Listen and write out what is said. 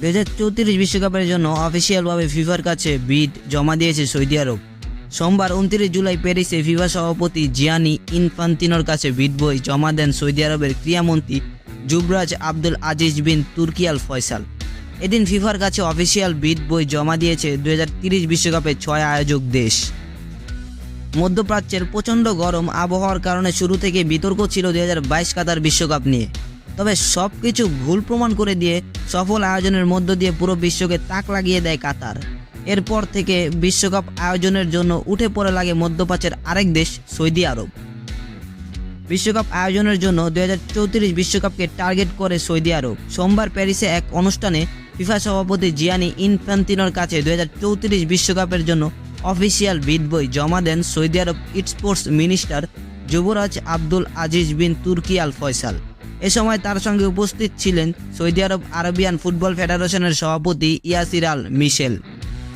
দু হাজার চৌত্রিশ বিশ্বকাপের জন্য অফিসিয়ালভাবে ফিফার কাছে বিড জমা দিয়েছে সৌদি আরব। সোমবার উনত্রিশ জুলাই প্যারিসে ফিফা সভাপতি জিয়ানি ইনফান্তিনোর কাছে বিড বই জমা দেন সৌদি আরবের ক্রীড়ামন্ত্রী যুবরাজ Abdul Aziz bin Turki Al Faisal. এদিন ফিফার কাছে অফিসিয়াল বিড বই জমা দিয়েছে দু বিশ্বকাপের ছয় আয়োজক দেশ। মধ্যপ্রাচ্যের প্রচণ্ড গরম আবহাওয়ার কারণে শুরু থেকে বিতর্ক ছিল দুই হাজার বাইশ কাতার বিশ্বকাপ নিয়ে। তবে সব কিছু ভুল প্রমাণ করে দিয়ে সফল আয়োজনের মধ্য দিয়ে পুরো বিশ্বকে তাক লাগিয়ে দেয় কাতার। এরপর থেকে বিশ্বকাপ আয়োজনের জন্য উঠে পড়ে লাগে মধ্যপ্রাচ্যের আরেক দেশ, সৌদি আরব। বিশ্বকাপ আয়োজনের জন্য দুই বিশ্বকাপকে টার্গেট করে সৌদি আরব। সোমবার প্যারিসে এক অনুষ্ঠানে ফিফা সভাপতি জিয়ানি ইনফান্তিনোর কাছে দুই বিশ্বকাপের জন্য অফিসিয়াল বিদ বই জমা দেন সৌদি আরব স্পোর্টস মিনিস্টার যুবরাজ Abdul Aziz bin Turki Al Faisal. এ সময় তার সঙ্গে উপস্থিত ছিলেন সৌদি আরব আরবিয়ান ফুটবল ফেডারেশনের সভাপতি ইয়াসির আল মিশেল।